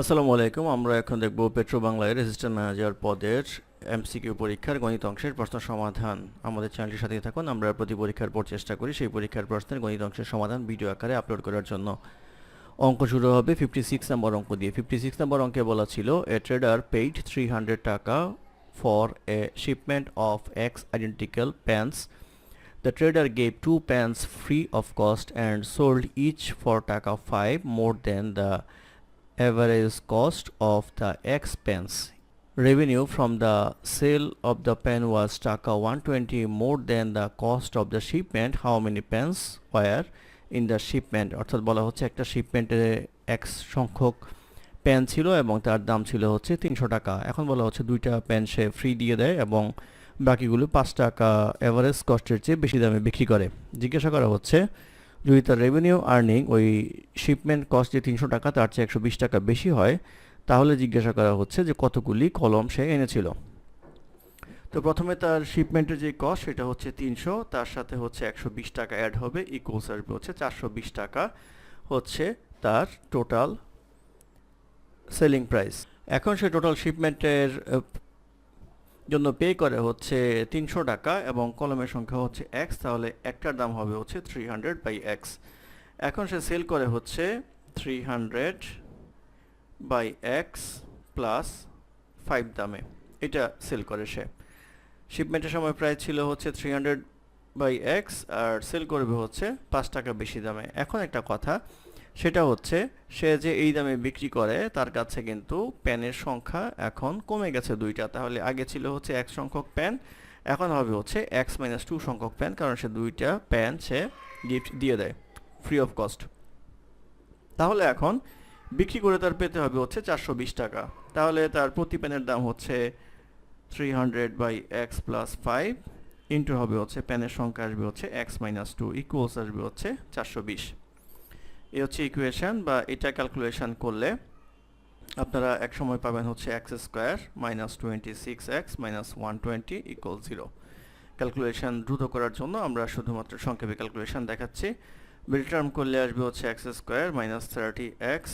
আসসালামু আলাইকুম, আমরা এখন দেখব পেট্রো বাংলায় রেজিস্ট্যান্ট ম্যানেজার পদের এমসিকিউ পরীক্ষার গণিত অংশের প্রশ্ন সমাধান। আমাদের চ্যানেলটির সাথে থাকুন, আমরা প্রতি পরীক্ষার পর চেষ্টা করি সেই পরীক্ষার প্রশ্নের গণিত অংশের সমাধান ভিডিও আকারে আপলোড করার জন্য। অঙ্ক শুরু হবে ফিফটি সিক্স নম্বর অঙ্ক দিয়ে। ফিফটি সিক্স নম্বর অঙ্কে বলা ছিল a trader paid three hundred টাকা for a shipment of x identical pants The trader gave two pants free of cost and sold each for taka 5 more than the average cost of the X pence. Revenue from the sale of the pen was taka 120 more than the cost of the shipment. How many pens were in the shipment? অর্থাৎ বলা হচ্ছে একটা শিপমেন্টে x সংখ্যক pen ছিল এবং তার দাম ছিল হচ্ছে তিনশো টাকা এখন বলা হচ্ছে দুইটা পেন সে ফ্রি দিয়ে দেয় এবং বাকিগুলো পাঁচ টাকা এভারেজ কস্টের চেয়ে বেশি দামে বিক্রি করে জিজ্ঞাসা করা হচ্ছে যদি তার রেভিনিউ আর্নিং ওই শিপমেন্ট কস্ট যে তিনশো টাকা, তার চেয়ে একশো বিশ টাকা বেশি হয়, তাহলে জিজ্ঞাসা করা হচ্ছে যে কতগুলি কলম সে এনেছিল। তো প্রথমে তার শিপমেন্টের যে কস্ট সেটা হচ্ছে তিনশো, তার সাথে হচ্ছে একশো বিশ টাকা অ্যাড হবে ইকুয়ালস আসবে হচ্ছে চারশো বিশ টাকা হচ্ছে তার টোটাল সেলিং প্রাইস এখন সে টোটাল শিপমেন্টের জন্য পে করে হচ্ছে তিনশো টাকা এবং কলমের সংখ্যা হচ্ছে এক্স তাহলে একটার দাম হবে হচ্ছে থ্রি হান্ড্রেড বাই এক্স এখন সে সেল করে হচ্ছে three hundred by x plus five দামে। এটা সেল করে সে। শিপমেন্টের সময় প্রায় ছিল হচ্ছে থ্রি হান্ড্রেড বাই এক্স আর সেল করবে হচ্ছে পাঁচ টাকা বেশি দামে। এখন একটা কথা সেটা হচ্ছে, সে যে এই দামে বিক্রি করে, তার কাছে কিন্তু প্যানের সংখ্যা এখন কমে গেছে দুইটা। তাহলে আগে ছিল হচ্ছে এক সংখ্যক প্যান, এখন হবে হচ্ছে এক্স মাইনাস টু সংখ্যক প্যান, কারণ সে দুইটা প্যান সে গিফট দিয়ে দেয় ফ্রি অফ কস্ট তাহলে এখন বিক্রি করে তার পেতে হবে হচ্ছে চারশো বিশ টাকা। তাহলে তার প্রতি প্যানের দাম হচ্ছে three hundred by x plus five into হবে হচ্ছে, প্যানের সংখ্যা আসবে হচ্ছে এক্স মাইনাস টু ইকুয়ালস আসবে হচ্ছে চারশো বিশ। এ হচ্ছে ইকুয়েশন বা এটা ক্যালকুলেশান করলে আপনারা এক সময় পাবেন হচ্ছে x square minus twenty six x minus one twenty equal zero calculation দ্রুত করার জন্য আমরা শুধুমাত্র সংক্ষেপে ক্যালকুলেশন দেখাচ্ছি। মিড টার্ম করলে আসবে হচ্ছে x square minus thirty x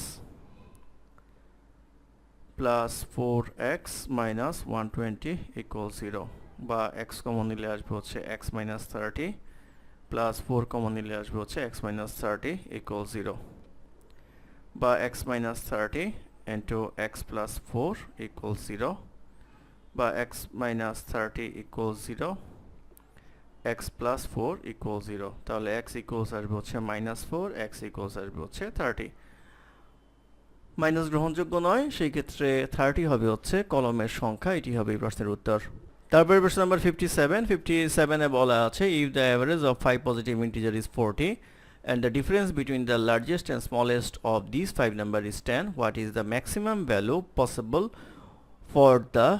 plus four x minus one twenty equal zero বা এক্স কমন নিলে আসবে হচ্ছে x minus thirty plus four common নিলে আসবে হচ্ছে x minus thirty equal zero বা x minus thirty into x plus four equal zero বা x minus thirty equal zero x plus four equal zero তাহলে x equals আসবে হচ্ছে minus four x equals আসবে হচ্ছে থার্টি মাইনাস গ্রহণযোগ্য নয়, সেই ক্ষেত্রে থার্টি হবে হচ্ছে কলমের সংখ্যা, এটি হবে এই প্রশ্নের উত্তর। তারপরে প্রশ্ন নাম্বার ফিফটি সেভেন ফিফটি সেভেনে বলা আছে if the average of five positive integer is forty and the difference between the largest and smallest of these five number is 10 what is the maximum value possible for the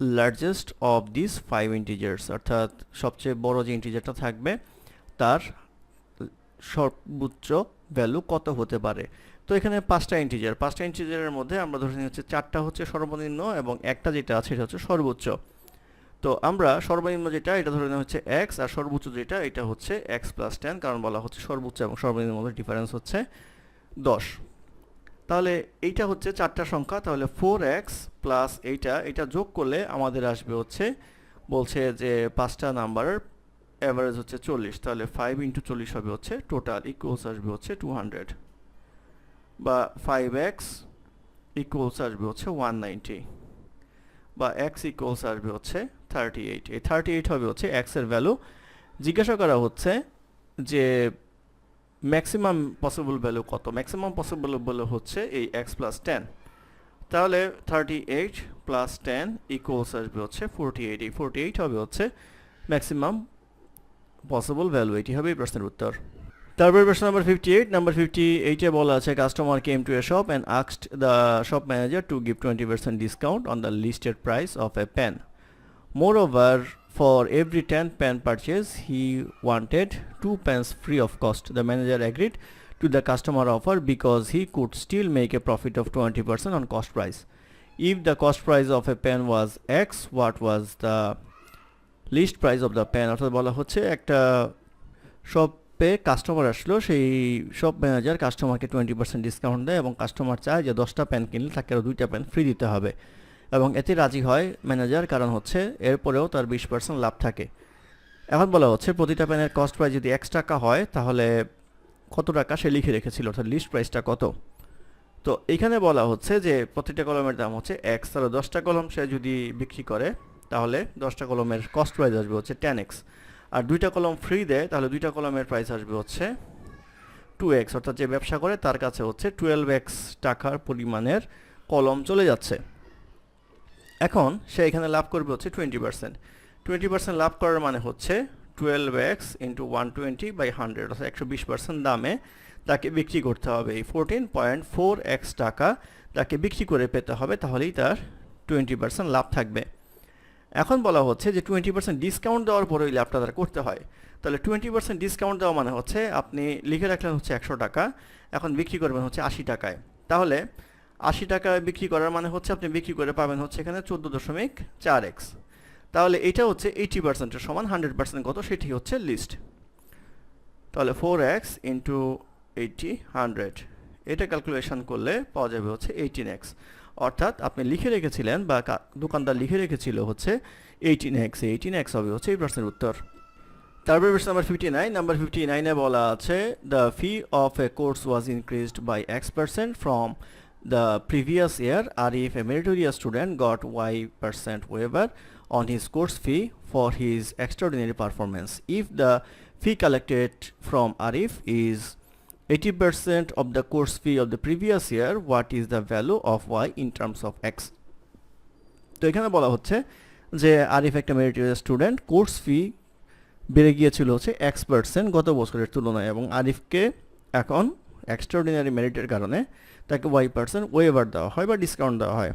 largest of these five integers? অর্থাৎ সবচেয়ে বড় যে ইন্টিজারটা থাকবে, তার সর্বোচ্চ value কত হতে পারে? তো এখানে পাঁচটা ইন্টিজার পাঁচটা ইন্টিজারের মধ্যে আমরা ধরে নিই হচ্ছে চারটা হচ্ছে সর্বনিম্ন এবং একটা যেটা আছে সেটা হচ্ছে সর্বোচ্চ। তো আমরা সর্বনিম্ন যেটা, এটা ধরে নেওয়া হচ্ছে এক্স আর সর্বোচ্চ যেটা, এটা হচ্ছে এক্স প্লাস টেন কারণ বলা হচ্ছে সর্বোচ্চ এবং সর্বনিম্ন মধ্যে ডিফারেন্স হচ্ছে দশ। তাহলে এইটা হচ্ছে চারটা সংখ্যা, তাহলে ফোর এক্স প্লাস এইটা, এটা যোগ করলে আমাদের আসবে হচ্ছে, বলছে যে পাঁচটা নাম্বারের অ্যাভারেজ হচ্ছে চল্লিশ, তাহলে ফাইভ ইন্টু চল্লিশ হবে হচ্ছে টোটাল ইকুয়ালস আসবে হচ্ছে টু হান্ড্রেড বা ফাইভ এক্স ইকুয়ালস আসবে হচ্ছে ওয়ান নাইনটি বা এক্স ইকুয়ালস আসবে হচ্ছে থার্টি এইট এই থার্টি এইট হবে হচ্ছে এক্সের ভ্যালু জিজ্ঞাসা করা হচ্ছে যে ম্যাক্সিমাম পসিবল ভ্যালু কত? ম্যাক্সিমাম পসিবল ভ্যালু হচ্ছে এই এক্স প্লাস টেন তাহলে thirty eight plus ten equals আসবে হচ্ছে ফোরটি এইট এই ফোরটি এইট হবে হচ্ছে ম্যাক্সিমাম পসিবল ভ্যালু এটি হবে এই প্রশ্নের উত্তর। তারপরে প্রশ্ন number fifty eight number fifty এইটে বলা আছে customer came to a shop and আক্সড the shop manager to give twenty percent discount on the listed price of a pen Moreover, for every 10 pen purchase, he wanted 2 pens free of cost. The manager agreed to the customer offer because he could still make a profit of 20% on cost price. If the cost price of a pen was X, what was the list price of the pen? অর্থাৎ বলা হচ্ছে একটা সব শপে customer আসলো, সেই shop manager কাস্টমারকে twenty percent discount দেয় এবং কাস্টমার চায় যে দশটা প্যান কিনলে তাকে আরও দুইটা প্যান ফ্রি দিতে হবে। এবং এতে রাজি হয় ম্যানেজার কারণ হচ্ছে এরপরেও তার বিশ পার্সেন্ট লাভ থাকে। এখন বলা হচ্ছে প্রতিটা প্যানের কস্ট প্রাইস যদি এক্স টাকা হয়, তাহলে কত টাকা সে লিখে রেখেছিল, অর্থাৎ লিস্ট প্রাইসটা কত? তো এখানে বলা হচ্ছে যে প্রতিটা কলমের দাম হচ্ছে এক্স তাহলে দশটা কলম সে যদি বিক্রি করে, তাহলে দশটা কলমের কস্ট প্রাইস আসবে হচ্ছে টেন এক্স আর দুইটা কলম ফ্রি দেয়, তাহলে দুইটা কলমের প্রাইস আসবে হচ্ছে টু এক্স অর্থাৎ যে ব্যবসা করে তার কাছে হচ্ছে টুয়েলভ এক্স টাকার পরিমাণের কলম চলে যাচ্ছে। এখন সে এখানে লাভ করবে হচ্ছে টোয়েন্টি পার্সেন্ট টোয়েন্টি পার্সেন্ট লাভ করার মানে হচ্ছে twelve x into one twenty by hundred অর্থাৎ একশো বিশ পার্সেন্ট দামে তাকে বিক্রি করতে হবে। এই ফোরটিন পয়েন্ট ফোর এক্স টাকা তাকে বিক্রি করে পেতে হবে, তাহলেই তার টোয়েন্টি পার্সেন্ট লাভ থাকবে। এখন বলা হচ্ছে যে টোয়েন্টি পার্সেন্ট ডিসকাউন্ট দেওয়ার পরে ওই লাভটা তার করতে হয়। তাহলে টোয়েন্টি পার্সেন্ট ডিসকাউন্ট দেওয়া মানে হচ্ছে আপনি লিখে রাখলেন হচ্ছে একশো টাকা, এখন বিক্রি করবেন হচ্ছে আশি টাকায়। তাহলে আশি টাকায় বিক্রি করার মানে হচ্ছে আপনি বিক্রি করে পাবেন হচ্ছে এখানে চোদ্দ দশমিক চার এক্স তাহলে এটা হচ্ছে এইটি পার্সেন্টের সমান হান্ড্রেড পার্সেন্ট কত সেটি হচ্ছে লিস্ট তাহলে four x into eighty hundred এটা ক্যালকুলেশন করলে পাওয়া যাবে হচ্ছে এইটিন এক্স অর্থাৎ আপনি লিখে রেখেছিলেন বা দোকানদার লিখে রেখেছিল হচ্ছে এইটিন এক্স এইটিন এক্স হবে হচ্ছে এই প্রশ্নের উত্তর তারপরে প্রশ্ন number fifty nine number fifty নাইনে বলা আছে the fee of a course was increased by x percent from the previous year R if a meritorious student got y percent waiver on his course fee for his extraordinary performance. If the fee collected from Arif is 80% of the course fee of the previous year, what is the value of y in terms of x? তো এখানে বলা হচ্ছে যে আরিফ একটা meritorious student course fee বেড়ে গিয়েছিল হচ্ছে x percent গত বছরের তুলনায় এবং আরিফকে এখন এক্সট্রাঅর্ডিনারি মেরিটের কারণে তাকে ওয়াই পার্সেন্ট ওয়েভার দেওয়া হয় বা ডিসকাউন্ট দেওয়া হয়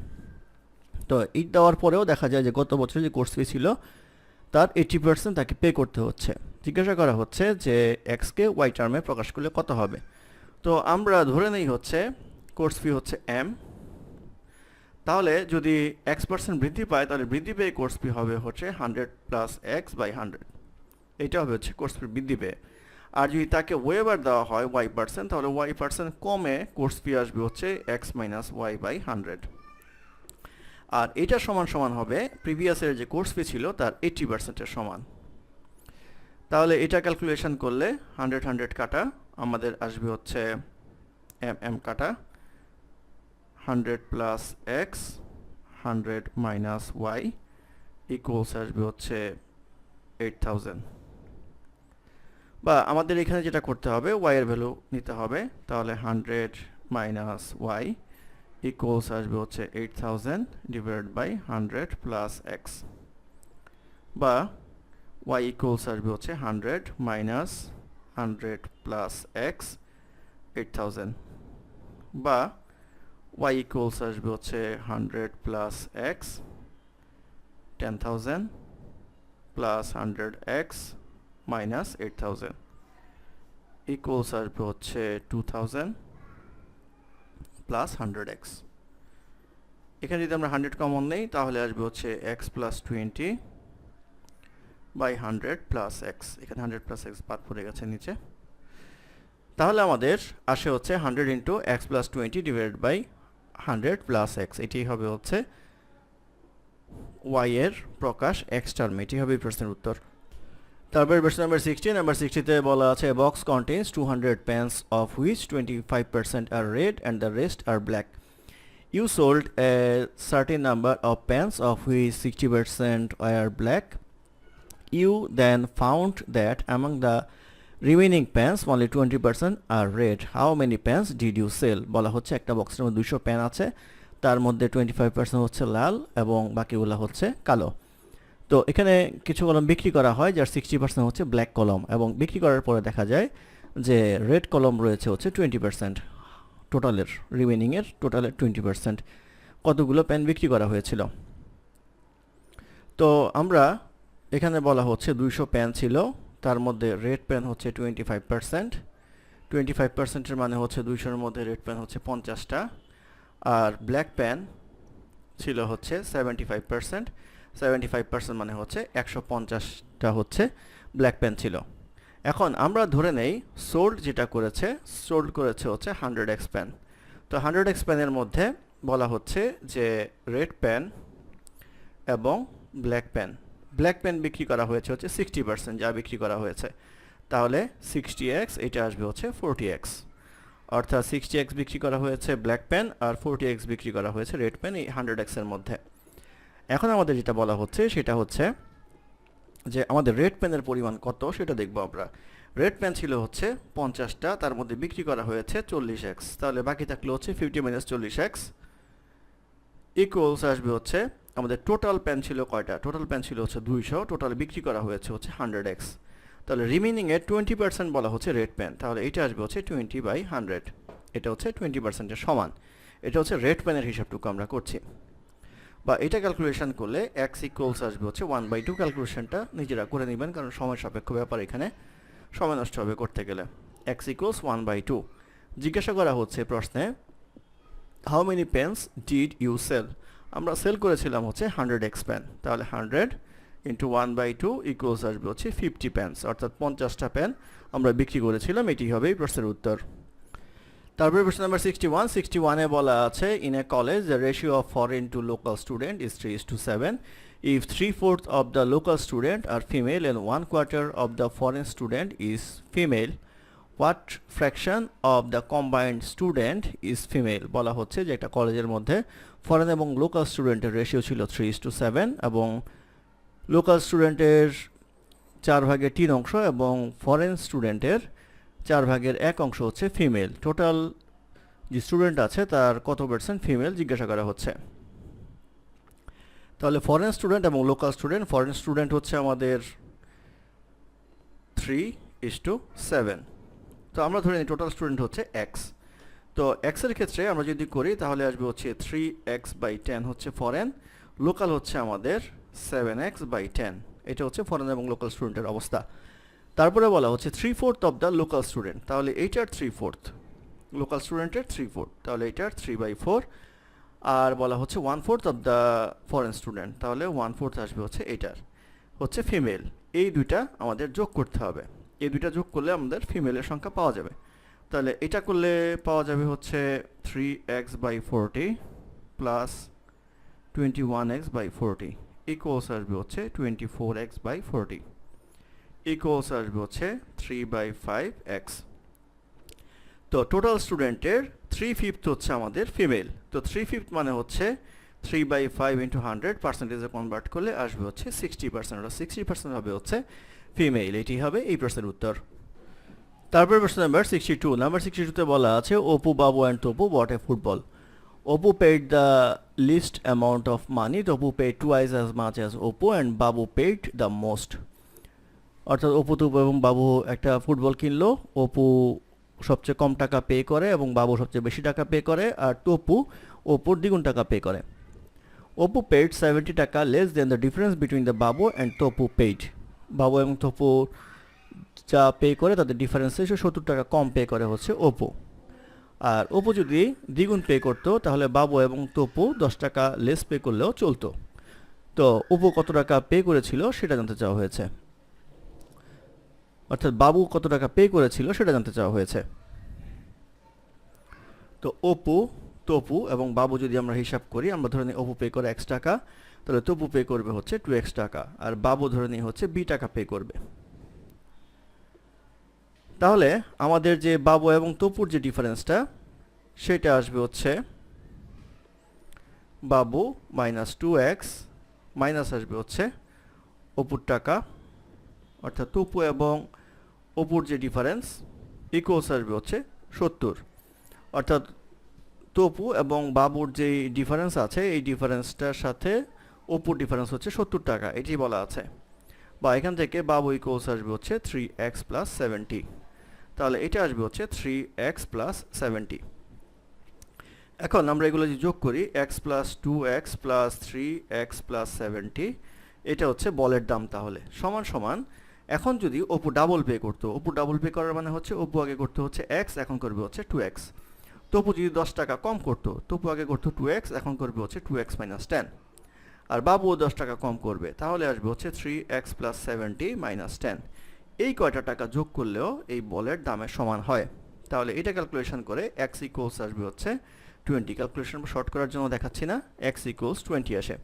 তো এই দেওয়ার পরেও দেখা যায় যে গত বছর যে কোর্স ফি ছিল তার এইটি পার্সেন্ট তাকে পে করতে হচ্ছে জিজ্ঞাসা করা হচ্ছে যে এক্সকে ওয়াই টার্মে প্রকাশ করলে কত হবে? তো আমরা ধরে নেই হচ্ছে, কোর্স ফি হচ্ছে এম। তাহলে যদি এক্স পার্সেন্ট বৃদ্ধি পায়, তাহলে বৃদ্ধি পেয়ে কোর্স ফি হবে হচ্ছে hundred plus x by hundred. এটা হবে হচ্ছে কোর্স ফি বৃদ্ধি পেয়ে। আর যদি তাকে ওয়েবার দেওয়া হয় ওয়াই পার্সেন্ট, তাহলে ওয়াই পার্সেন্ট কমে কোর্স ফি আসবে হচ্ছে x minus y by hundred. আর এটা সমান সমান হবে, প্রিভিয়াসের যে কোর্স ফি ছিল, তার এইটি পার্সেন্টের সমান। তাহলে এটা ক্যালকুলেশন করলে হান্ড্রেড হান্ড্রেড কাটা আমাদের আসবে হচ্ছে এম এম কাটা hundred plus x hundred minus y equals আসবে হচ্ছে এইট বা আমাদের এখানে যেটা করতে হবে ওয়াইয়ের ভ্যালু নিতে হবে, তাহলে হান্ড্রেড মাইনাস ওয়াই ইকুয়ালস আসবে হচ্ছে eight thousand divide by hundred plus x বা ওয়াই ইকুয়ালস আসবে হচ্ছে hundred minus hundred plus x eight thousand বা ওয়াই ইকুয়ালস আসবে হচ্ছে hundred plus x ten thousand plus hundred x minus eight thousand equals আসবে হচ্ছে two thousand plus hundred x এখানে যদি আমরা হান্ড্রেড কমন নেই, তাহলে আসবে হচ্ছে x plus twenty by hundred plus x. এখানে হান্ড্রেড প্লাস এক্স বাদ পড়ে গেছে নিচে। তাহলে আমাদের আসে হচ্ছে hundred into x plus twenty divided by hundred plus x. এটি হবে হচ্ছে ওয়াই এর প্রকাশ এক্স টার্ম। এটি হবে প্রশ্নের উত্তর। তারপর প্রশ্ন নাম্বার সিক্সটি নাম্বার সিক্সটিতে বলা আছে box contains two hundred pens of which twenty five percent are red and the rest are black you sold a certain number of pens of which sixty percent are you then found that among the remaining pens only twenty percent are red how many pens did you sell বলা হচ্ছে একটা বক্সের মধ্যে দুশো pan আছে। তার মধ্যে twenty five percent হচ্ছে লাল এবং বাকিগুলো হচ্ছে কালো। তো এখানে কিছু কলম বিক্রি করা হয়, যার সিক্সটি পার্সেন্ট হচ্ছে ব্ল্যাক কলম এবং বিক্রি করার পরে দেখা যায় যে রেড কলম রয়েছে হচ্ছে টোয়েন্টি পার্সেন্ট টোটালের রিমেনিংয়ের টোটালের টোয়েন্টি পার্সেন্ট কতগুলো পেন বিক্রি করা হয়েছিল? তো আমরা এখানে বলা হচ্ছে দুইশো পেন ছিল, তার মধ্যে রেড পেন হচ্ছে twenty five percent, twenty five পার্সেন্টের মানে হচ্ছে দুইশোর মধ্যে রেড পেন হচ্ছে পঞ্চাশটা, আর ব্ল্যাক পেন ছিল হচ্ছে seventy five percent, seventy five percent মানে হচ্ছে একশো পঞ্চাশটা হচ্ছে ব্ল্যাক পেন ছিল। এখন আমরা ধরে নেই, সোল্ড যেটা করেছে, সোল্ড করেছে হচ্ছে হান্ড্রেড এক্স প্যান। তো হান্ড্রেড এক্স প্যানের মধ্যে বলা হচ্ছে যে রেড প্যান এবং ব্ল্যাক প্যান। ব্ল্যাক পেন বিক্রি করা হয়েছে হচ্ছে সিক্সটি পার্সেন্ট যা বিক্রি করা হয়েছে। তাহলে সিক্সটি এক্স এটা আসবে হচ্ছে ফোরটি এক্স অর্থাৎ সিক্সটি এক্স বিক্রি করা হয়েছে ব্ল্যাক পেন আর ফোরটি এক্স বিক্রি করা হয়েছে রেড পেন এই হান্ড্রেড এক্সের মধ্যে। এখন আমাদের যেটা বলা হচ্ছে, সেটা হচ্ছে যে আমাদের রেড পেনের পরিমাণ কত, সেটা দেখব আমরা। রেড পেন ছিল হচ্ছে পঞ্চাশটা, তার মধ্যে বিক্রি করা হয়েছে চল্লিশ এক্স তাহলে বাকি থাকল হচ্ছে ফিফটি মাইনাস চল্লিশ এক্স ইকুয়ালস আসবে হচ্ছে আমাদের টোটাল পেন ছিল কয়টা? টোটাল পেন ছিল হচ্ছে দুইশো টোটাল বিক্রি করা হয়েছে হচ্ছে হান্ড্রেড এক্স তাহলে রিমেনিংয়ে টোয়েন্টি পার্সেন্ট বলা হচ্ছে রেড পেন তাহলে এটা আসবে হচ্ছে টোয়েন্টি বাই হান্ড্রেড এটা হচ্ছে টোয়েন্টি পার্সেন্টের সমান। এটা হচ্ছে রেড পেনের হিসাবটুকু আমরা করছি। বা এটা ক্যালকুলেশন করলে এক্স ইকুয়ালস আসবে হচ্ছে ওয়ান বাই টু ক্যালকুলেশনটা নিজেরা করে নেবেন, কারণ সময় সাপেক্ষ ব্যাপার এখানে। সময় নষ্ট হবে করতে গেলে। X equals one by two জিজ্ঞাসা করা হচ্ছে প্রশ্নে how many pens did you sell আমরা সেল করেছিলাম হচ্ছে হান্ড্রেড এক্স পেন তাহলে hundred into one by two equals আসবে হচ্ছে ফিফটি পেন্স অর্থাৎ পঞ্চাশটা পেন আমরা বিক্রি করেছিলাম। এটি হবে এই প্রশ্নের উত্তর। তারপরে প্রশ্ন নাম্বার সিক্সটি ওয়ান সিক্সটি ওয়ানে বলা আছে in a college the ratio of foreign to local student is three is to seven if three fourth of the local student are female and one quarter of the foreign student is female what fraction of the combined student is female বলা হচ্ছে যে একটা কলেজের মধ্যে foreign এবং local স্টুডেন্টের ratio ছিল three is to seven এবং লোকাল স্টুডেন্টের চার ভাগের তিন অংশ এবং ফরেন স্টুডেন্টের চার ভাগের এক অংশ হচ্ছে ফিমেল টোটাল যে স্টুডেন্ট আছে তার কত পার্সেন্ট ফিমেল জিজ্ঞাসা করা হচ্ছে। তাহলে ফরেন স্টুডেন্ট এবং লোকাল স্টুডেন্ট ফরেন স্টুডেন্ট হচ্ছে আমাদের থ্রি ইস টু সেভেন তো আমরা ধরে নিই টোটাল স্টুডেন্ট হচ্ছে এক্স তো এক্সের ক্ষেত্রে আমরা যদি করি, তাহলে আসবে হচ্ছে থ্রি এক্স বাই টেন হচ্ছে ফরেন লোকাল হচ্ছে আমাদের সেভেন এক্স বাই টেন এটা হচ্ছে ফরেন এবং লোকাল স্টুডেন্টের অবস্থা। তারপরে বলা হচ্ছে three fourth of the local student তাহলে এইটার থ্রি ফোর্থ লোকাল স্টুডেন্টের থ্রি ফোর্থ তাহলে এইটার থ্রি বাই ফোর আর বলা হচ্ছে one fourth of the foreign student তাহলে ওয়ান ফোর্থ আসবে হচ্ছে এইটার। হচ্ছে ফিমেল এই দুইটা আমাদের যোগ করতে হবে। এই দুইটা যোগ করলে আমাদের ফিমেলের সংখ্যা পাওয়া যাবে। তাহলে এটা করলে পাওয়া যাবে হচ্ছে three x by forty plus twenty one x by forty equals আসবে হচ্ছে twenty four x by forty equals আসবে হচ্ছে থ্রি বাই ফাইভ এক্স তো টোটাল স্টুডেন্টের থ্রি ফিফথ হচ্ছে আমাদের ফিমেল তো থ্রি ফিফথ মানে হচ্ছে three by five into hundred পার্সেন্টেজে convert করলে আসবে হচ্ছে সিক্সটি পার্সেন্ট অর্থাৎ সিক্সটি পার্সেন্ট হবে হচ্ছে ফিমেল এটি হবে এই প্রশ্নের উত্তর। তারপর প্রশ্ন number sixty two number sixty টুতে বলা আছে, Apu Babu and Tapu bought a football Apu paid the least amount of money Tapu paid twice as much as Apu and Babu paid the most অর্থাৎ অপু, তপু এবং বাবু একটা football কিনলো, অপু সবচেয়ে কম টাকা pay করে এবং বাবু সবচেয়ে বেশি টাকা পে করে, আর টপু অপুর দ্বিগুণ টাকা পে করে। অপু পেড সেভেন্টি টাকা less than the difference between the Babu and Tapu paid Babu এবং তপু যা পে করে তাদের ডিফারেন্স এসে সত্তর টাকা কম পে করে হচ্ছে ওপো আর ওপো যদি দ্বিগুণ পে করতো, তাহলে বাবু এবং তপু দশ টাকা লেস পে করলেও চলতো। তো ওপো কত টাকা পে করেছিল সেটা জানতে চাওয়া হয়েছে। অর্থাৎ বাবু কত টাকা পে করেছিল সেটা জানতে চাওয়া হয়েছে। তো অপু তপু এবং বাবু যদি আমরা হিসাব করি, আমরা ধরে নিই অপু পে করে এক্স টাকা, তাহলে তপু পে করবে হচ্ছে টু এক্স টাকা। আর বাবু ধরে নিই হচ্ছে বি টাকা পে করবে। তাহলে আমাদের যে বাবু এবং তপুর যে ডিফারেন্সটা সেটা আসবে হচ্ছে বাবু মাইনাস টু এক্স মাইনাস আসবে হচ্ছে অপুর টাকা। অর্থাৎ তপু এবং অপুর যে ডিফারেন্স ইকুয়ালস আসবে হচ্ছে সত্তর। অর্থাৎ তপু এবং বাবুর যে ডিফারেন্স আছে, এই ডিফারেন্সটার সাথে অপুর ডিফারেন্স হচ্ছে সত্তর টাকা, এটি বলা আছে। বা এখান থেকে বাবু ইকুয়ালস আসবে হচ্ছে থ্রি এক্স প্লাস সেভেন্টি তাহলে এটা আসবে হচ্ছে থ্রি এক্স প্লাস সেভেন্টি এখন আমরা এগুলো যদি যোগ করি x plus two x plus three x plus seventy এটা হচ্ছে বলের দাম তাহলে। সমান সমান, এখন যদি অপু ডাবল পে করতো, অপু ডাবল পে করার মানে হচ্ছে অপু আগে করতে হচ্ছে এক্স এখন করবে হচ্ছে টু এক্স তপু যদি দশ টাকা কম করতো তপু আগে করতো টু এক্স এখন করবে হচ্ছে টু এক্স মাইনাস টেন আর বাবুও দশ টাকা কম করবে, তাহলে আসবে হচ্ছে three x plus seventy minus ten এই কয়টা টাকা যোগ করলেও এই বলের দামের সমান হয়। তাহলে এটা ক্যালকুলেশন করে এক্স ইকুয়ালস আসবে হচ্ছে টোয়েন্টি ক্যালকুলেশন শর্ট করার জন্য দেখাচ্ছি না এক্স ইকুয়ালস টোয়েন্টি আসে।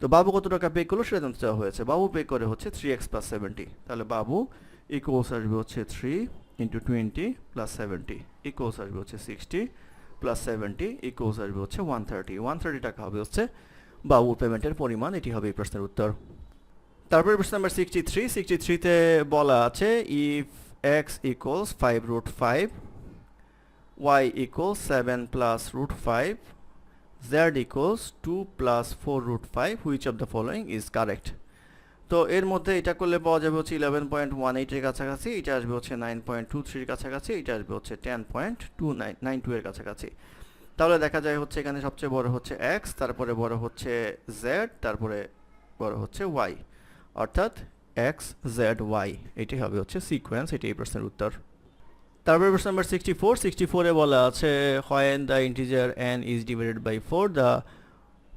তো বাবু কত টাকা পে করল সেটা জানতে চাওয়া হয়েছে। বাবু পে করে হচ্ছে থ্রি এক্স প্লাস সেভেন্টি তাহলে বাবু ইকুয়ালস আসবে হচ্ছে three into twenty plus seventy equals আসবে হচ্ছে সিক্সটি প্লাস সেভেন্টি ইকুয়ালস আসবে হচ্ছে ওয়ান থার্টি ওয়ান থার্টি টাকা হবে হচ্ছে বাবুর পেমেন্টের পরিমাণ। এটি হবে এই প্রশ্নের উত্তর। তারপরে প্রশ্ন নাম্বার সিক্সটি থ্রি সিক্সটি থ্রিতে বলা আছে if x equals five root five y equals seven plus root five z equals two plus four root five which of the following is correct তো এর মধ্যে এটা করলে পাওয়া যাবে হচ্ছে ইলেভেন পয়েন্ট ওয়ান এইটের কাছাকাছি, এটা আসবে হচ্ছে নাইন পয়েন্ট টু থ্রির কাছাকাছি, এটা আসবে হচ্ছে ten point two nine nine two এর কাছাকাছি। তাহলে দেখা যায় হচ্ছে এখানে সবচেয়ে বড় হচ্ছে এক্স তারপরে বড় হচ্ছে জেড তারপরে বড় হচ্ছে ওয়াই অর্থাৎ এক্স জেড ওয়াই এটি হবে হচ্ছে সিকোয়েন্স এটি এই প্রশ্নের উত্তর। তারপরে প্রশ্ন নাম্বার সিক্সটি ফোর সিক্সটি ফোরে বলা আছে when the integer n is divided by four the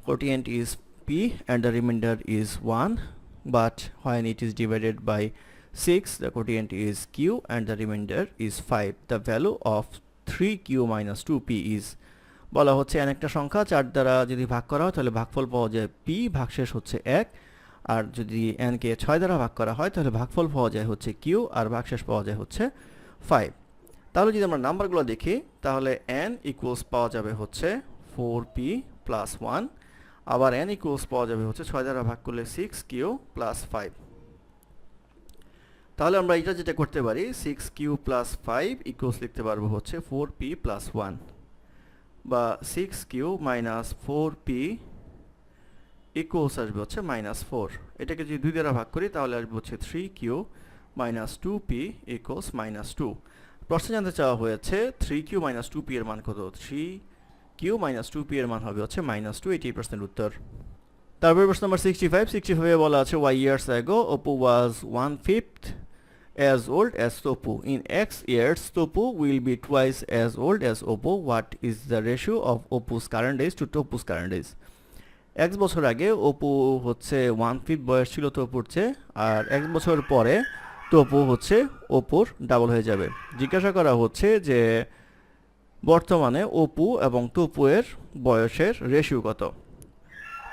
quotient is p and the remainder is 1 but when it is divided by 6 the quotient is q and the remainder is 5 the value of 3q minus 2p is বলা হচ্ছে n একটা সংখ্যা, চার দ্বারা যদি ভাগ করা হয় তাহলে ভাগফল পাওয়া যায় p, ভাগশেষ হচ্ছে 1 আর যদি n কে 6 দ্বারা ভাগ করা হয় তাহলে ভাগফল পাওয়া যায় হচ্ছে q আর ভাগশেষ পাওয়া যায় হচ্ছে 5 তাহলে যদি আমরা নাম্বারগুলো দেখি, তাহলে n ইকুয়ালস পাওয়া যাবে হচ্ছে 4p প্লাস 1 আবার এন ইকুয়ালস পাওয়া যাবে হচ্ছে ছয় দ্বারা ভাগ করলে সিক্স কিউ প্লাস ফাইভ তাহলে আমরা এটা যেটা করতে পারি six q plus five equals লিখতে পারব হচ্ছে ফোর পি প্লাস ওয়ান বা six q minus four p equals আসবে হচ্ছে মাইনাস ফোর এটাকে যদি দুই দ্বারা ভাগ করি, তাহলে আসবে হচ্ছে three q minus two p equals minus two প্রশ্ন জানতে চাওয়া হয়েছে three q minus two p এর মান কত? Three q minus two p এর মান হবে হচ্ছে মাইনাস টু এটি এই প্রশ্নের উত্তর তারপরে প্রশ্ন নাম্বার সিক্সটি ফাইভ সিক্সটি ফাইভে বলা আছে y years ago Opo was one fifth as old as Topu. In X years, Topu will be twice as old as Oppo. What is the ratio of Oppo's current age to Topu's current age? এক বছর আগে Oppo হচ্ছে one fifth বয়স ছিল তোপুর চেয়ে আর এক বছর পরে তোপো হচ্ছে ওপোর ডাবল হয়ে যাবে জিজ্ঞাসা করা হচ্ছে যে বর্তমানে ওপো এবং তোপো এর বয়সের রেশিও কত?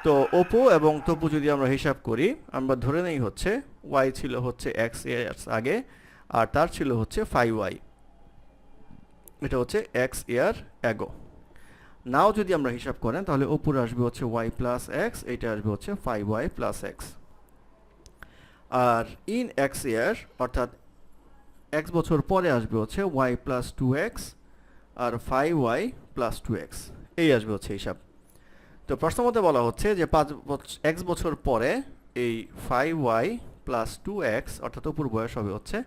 তো ওপো এবং তোপো যদি আমরা হিসাব করি, আমরা ধরে নেই হচ্ছে ওয়াই ছিল হচ্ছে এক্স ইয়ার্স আগে, আর তার ছিল হচ্ছে ফাইভ ওয়াই এটা হচ্ছে এক্স ইয়ার অ্যাগো নাও যদি আমরা হিসাব করেন, তাহলে ওপর আসবে হচ্ছে ওয়াই প্লাস এক্স এটা আসবে হচ্ছে ফাইভ ওয়াই প্লাস এক্স আর ইন এক্স ইয়ার অর্থাৎ এক্স বছর পরে আসবে হচ্ছে ওয়াই প্লাস টু এক্স আর five y plus two x এই আসবে হচ্ছে হিসাব। তো প্রশ্ন মতে বলা হচ্ছে যে পাঁচ এক্স বছর পরে এই five y plus two x অর্থাৎ অপুর বয়স হবে হচ্ছে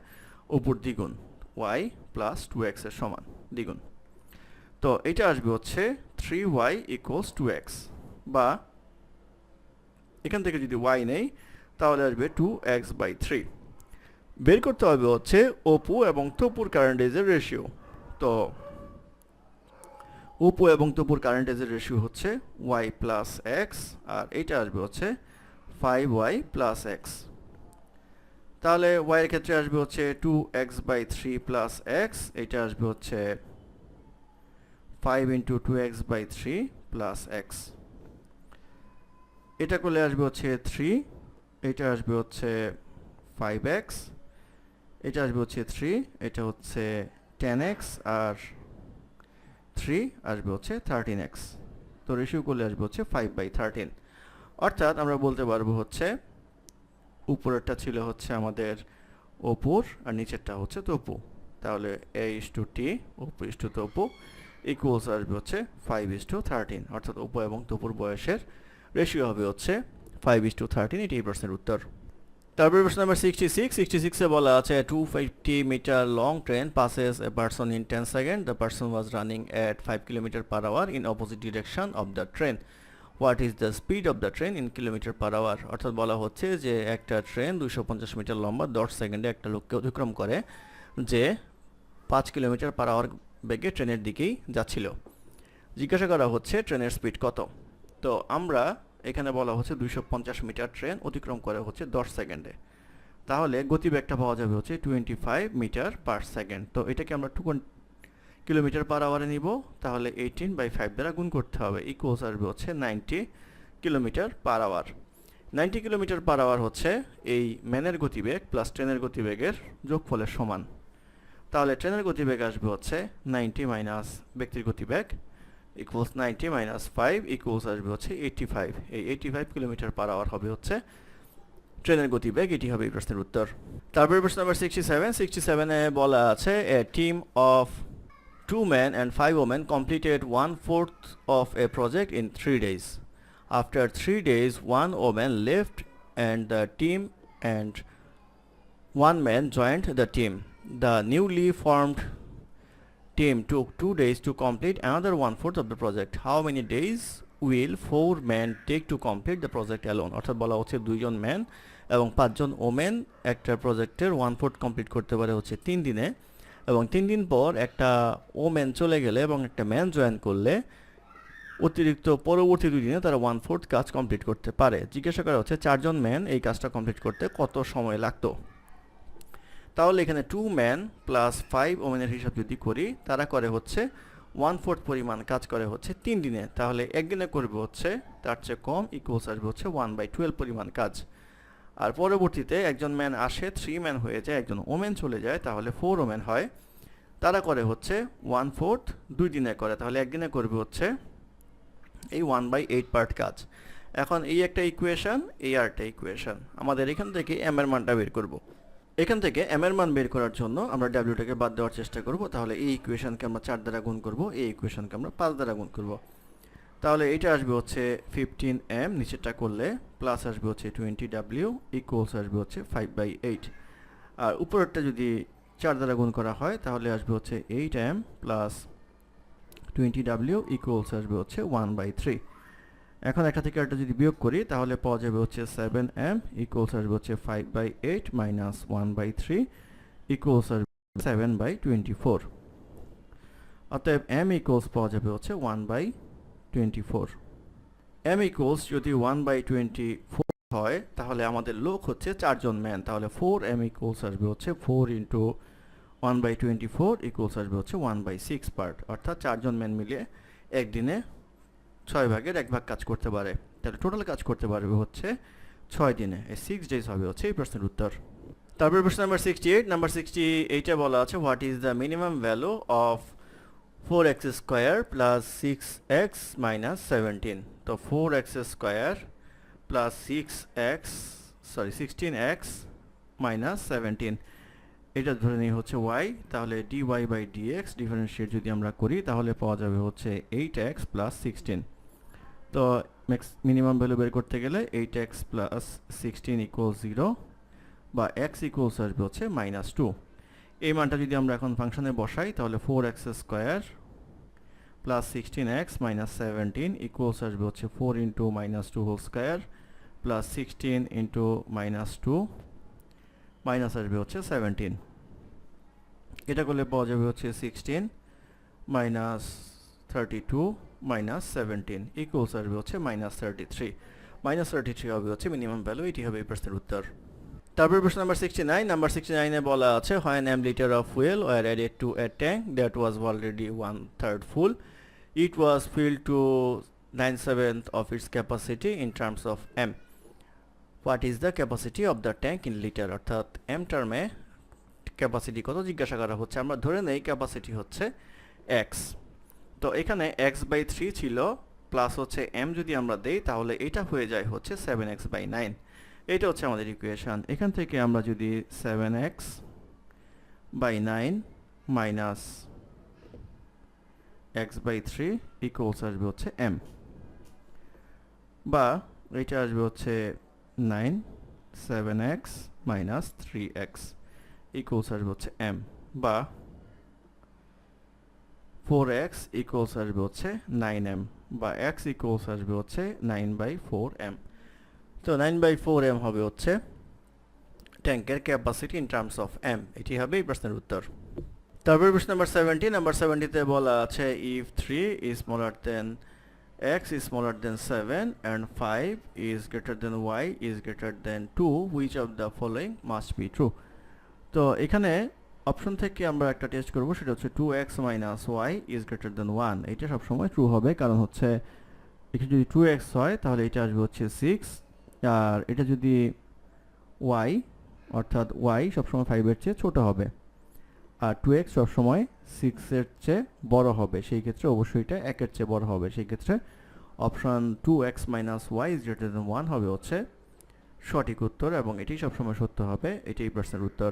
অপুর দ্বিগুণ ওয়াই প্লাস টু এক্সের সমান, দ্বিগুণ। তো এটা আসবে হচ্ছে three y equals two x বা এখান থেকে যদি ওয়াই নেই, তাহলে আসবে টু এক্স বাই থ্রি বের করতে হবে হচ্ছে অপু এবং তপুর কারেন্ট এজের রেশিও তো ওপো এবং তপুর কারেন্ট এজের রেশিও হচ্ছে ওয়াই প্লাস এক্স আর এইটা আসবে হচ্ছে ফাইভ ওয়াই প্লাস এক্স তাহলে ওয়াইয়ের ক্ষেত্রে আসবে হচ্ছে two x by three plus x এইটা আসবে হচ্ছে five into two x by three plus x এটা করলে আসবে হচ্ছে থ্রি এটা আসবে হচ্ছে ফাইভ এক্স এটা আসবে হচ্ছে থ্রি এটা হচ্ছে টেন এক্স আর থ্রি আসবে হচ্ছে থার্টিন এক্স তো রেশিও করলে আসবে হচ্ছে ফাইভ বাই থার্টিন অর্থাৎ আমরা বলতে পারব হচ্ছে উপরেরটা ছিল হচ্ছে আমাদের ওপোর আর নিচেরটা হচ্ছে তপু। তাহলে A is to T Opo is to Tapu equals আসবে হচ্ছে ফাইভ ইস টু থার্টিন অর্থাৎ ওপো এবং তপুর বয়সের রেশিও হবে হচ্ছে ফাইভ ইস টু থার্টিন এটি এই প্রশ্নের উত্তর। তারপরে প্রশ্ন নাম্বার সিক্সটি সিক্স সিক্সটি সিক্সে বলা আছে two fifty metre long train passes a person in ten second the person was running at five kilometre per hour in opposite direction of the train what is the speed of the train in kilometre per hour অর্থাৎ বলা হচ্ছে যে, একটা train দুশো পঞ্চাশ metre লম্বা, দশ সেকেন্ডে একটা লোককে অতিক্রম করে যে পাঁচ কিলোমিটার পার আওয়ার বেগে ট্রেনের দিকেই যাচ্ছিল। জিজ্ঞাসা করা হচ্ছে ট্রেনের স্পিড কত? তো আমরা এখানে বলা হচ্ছে দুইশো পঞ্চাশ মিটার ট্রেন অতিক্রম করে হচ্ছে দশ সেকেন্ডে। তাহলে গতিবেগটা পাওয়া যাবে হচ্ছে twenty five metre per second. তো এটাকে আমরা টু কিলোমিটার পার আওয়ারে নিব। তাহলে এইটিন বাই ফাইভ দ্বারা গুণ করতে হবে ইকুয়ালস আসবে হচ্ছে ninety kilometre per hour. Ninety kilometre per hour হচ্ছে এই ম্যানের গতিবেগ প্লাস ট্রেনের গতিবেগের যোগফলের সমান। তাহলে ট্রেনের গতিবেগ আসবে হচ্ছে নাইনটি মাইনাস ব্যক্তির গতিবেগ equals ninety minus five equals আসবে হচ্ছে এইটটি ফাইভ এই eighty five kilometre per hour হবে হচ্ছে ট্রেনের গতিবেগ এটি হবে এই প্রশ্নের উত্তর তারপরে প্রশ্ন নাম্বার সিক্সটি সেভেন সিক্সটি সেভেনে বলা আছে a team of two men and five women completed one fourth of a project in three days. After three days, one woman left and the team and one man joined the team. The newly formed team took two days to complete another one fourth of the project. How many days will four men take to complete the project alone? অর্থাৎ বলা হচ্ছে দুইজন man এবং পাঁচজন women একটা প্রজেক্টের one fourth complete করতে পারে হচ্ছে তিন দিনে এবং তিন দিন পর একটা ওম্যান চলে গেলে এবং একটা ম্যান জয়েন করলে অতিরিক্ত পরবর্তী দুই দিনে তারা ওয়ান ফোর্থ কাজ কমপ্লিট করতে পারে জিজ্ঞাসা করা হচ্ছে চারজন ম্যান এই কাজটা কমপ্লিট করতে কত সময় লাগতো তাহলে এখানে টু ম্যান প্লাস ফাইভ ওমেনের হিসাব যদি করি, তারা করে হচ্ছে ওয়ান ফোর্থ পরিমাণ কাজ করে হচ্ছে তিন দিনে। তাহলে একদিনে করবে হচ্ছে, তার চেয়ে কম ইকুয়ালস আসবে হচ্ছে ওয়ান বাই টুয়েলভ পরিমাণ কাজ। আর পরবর্তীতে একজন ম্যান আসে থ্রি ম্যান হয়ে যায়, একজন ওমেন চলে যায়, তাহলে ফোর ওমেন হয়। তারা করে হচ্ছে ওয়ান ফোর্থ দুই দিনে করে, তাহলে একদিনে করবে হচ্ছে এই ওয়ান বাই এইট পার্ট কাজ। এখন এই একটা ইকুয়েশন এই আর একটা ইকুয়েশন আমাদের এখান থেকে এম এর মানটা বের করব। এখান থেকে এম এর মান বের করার জন্য আমরা ডাব্লিউটাকে বাদ দেওয়ার চেষ্টা করব। তাহলে এই ইকুয়েশনকে আমরা চার দ্বারা গুণ করব, এই ইকুয়েশনকে আমরা পাঁচ দ্বারা গুণ করব। তাহলে এটা আসবে হচ্ছে ফিফটিন এম নিচেরটা করলে প্লাস আসবে হচ্ছে টোয়েন্টি ডাব্লিউ ইকুয়ালস আসবে হচ্ছে ফাইভ বাই এইট আর উপরেরটা যদি চার দ্বারা গুণ করা হয়, তাহলে আসবে হচ্ছে এইট এম প্লাস টোয়েন্টি ডাব্লিউ ইকুয়ালস আসবে হচ্ছে ওয়ান বাই থ্রি এখন একটা থেকে একটা যদি বিয়োগ করি, তাহলে পাওয়া যাবে হচ্ছে সেভেন এম ইকুয়ালস আসবে হচ্ছে five by eight minus one by three equals আসবে সেভেন বাই টোয়েন্টি ফোর অতএব এম ইকুয়ালস পাওয়া যাবে হচ্ছে one by twenty four m equals যদি ওয়ান বাই টোয়েন্টি ফোর হয়, তাহলে আমাদের লোক হচ্ছে চারজন ম্যান তাহলে ফোর এম ইকুয়ালস আসবে হচ্ছে four into one by twenty four equals আসবে হচ্ছে ওয়ান বাই সিক্স পার্ট অর্থাৎ চারজন ম্যান মিলিয়ে একদিনে ছয় ভাগের এক ভাগ কাজ করতে পারে। তাহলে টোটাল কাজ করতে পারবে হচ্ছে ছয় দিনে। এই সিক্স ডেজ হবে হচ্ছে এই প্রশ্নের উত্তর। তারপর প্রশ্ন number sixty eight number sixty এইটে বলা আছে what is the minimum value of four x square plus six x minus seventeen তো four x square plus six x sorry sixteen x minus seventeen এটা ধরে নিই হচ্ছে ওয়াই তাহলে d y by d x differentiate যদি আমরা করি, তাহলে পাওয়া যাবে হচ্ছে এইট এক্স প্লাস সিক্সটিন তো ম্যাক্স মিনিমাম ভ্যালু বের করতে গেলে eight x plus sixteen equal zero বা এক্স ইকুয়ালস আসবে হচ্ছে মাইনাস টু এই মানটা যদি আমরা এখন ফাংশনে বসাই, তাহলে four x square plus sixteen x minus seventeen equals আসবে হচ্ছে four into minus two whole square plus sixteen into minus two minus আসবে হচ্ছে সেভেন্টিন এটা করলে পাওয়া যাবে হচ্ছে sixteen minus thirty two minus seventeen equals আসবে হচ্ছে minus thirty three minus thirty three হবে হচ্ছে মিনিমাম ভ্যালু এটি হবে এই প্রশ্নের উত্তর। তারপর প্রশ্ন number sixty nine number sixty নাইনে বলা আছে হয় m litre of fuel were added to a tank that was already one third full it was fill to nine seventh of its capacity in terms of m what is the capacity of the tank in litre অর্থাৎ m টার্মে capacity কত? জিজ্ঞাসা করা হচ্ছে। আমরা ধরে নেই capacity হচ্ছে এক্স তো এখানে এক্স বাই থ্রি ছিল প্লাস হচ্ছে এম যদি আমরা দেই, তাহলে এটা হয়ে যায় হচ্ছে সেভেন এক্স বাই নাইন এটা হচ্ছে আমাদের ইকুয়েশন এখান থেকে আমরা যদি seven x by nine minus x by three equals আসবে হচ্ছে এম বা এটা আসবে হচ্ছে nine seven x minus three x equals আসবে হচ্ছে এম বা ফোর এক্স ইকুয়ালস আসবে হচ্ছে নাইন এম বা এক্স ইকুয়ালস আসবে হচ্ছে নাইন বাই ফোর এম তো নাইন বাই ফোর এম হবে হচ্ছে ট্যাঙ্কের capacity in terms of m এটি হবে এই প্রশ্নের উত্তর। তারপরে প্রশ্ন নাম্বার সেভেন্টি নাম্বার সেভেন্টিতে বলা আছে if three is smaller than x is smaller than 7 and 5 is greater than y is greater than 2 which of the following must be true? তো এখানে অপশন থেকে আমরা একটা টেস্ট করব, সেটা হচ্ছে 2x minus y is greater than 1 এটা সবসময় ট্রু হবে, কারণ হচ্ছে এটা যদি টু এক্স হয়, তাহলে এটা আসবে হচ্ছে সিক্স আর এটা যদি ওয়াই অর্থাৎ ওয়াই সবসময় ফাইভের চেয়ে ছোটো হবে। আর টু এক্স সবসময় সিক্সের চেয়ে বড় হবে, সেই ক্ষেত্রে অবশ্যই এটা একের চেয়ে বড় হবে। সেই ক্ষেত্রে option 2x minus y is greater than one হবে হচ্ছে সঠিক উত্তর, এবং এটি সবসময় সত্য হবে, এটাই প্রশ্নের উত্তর।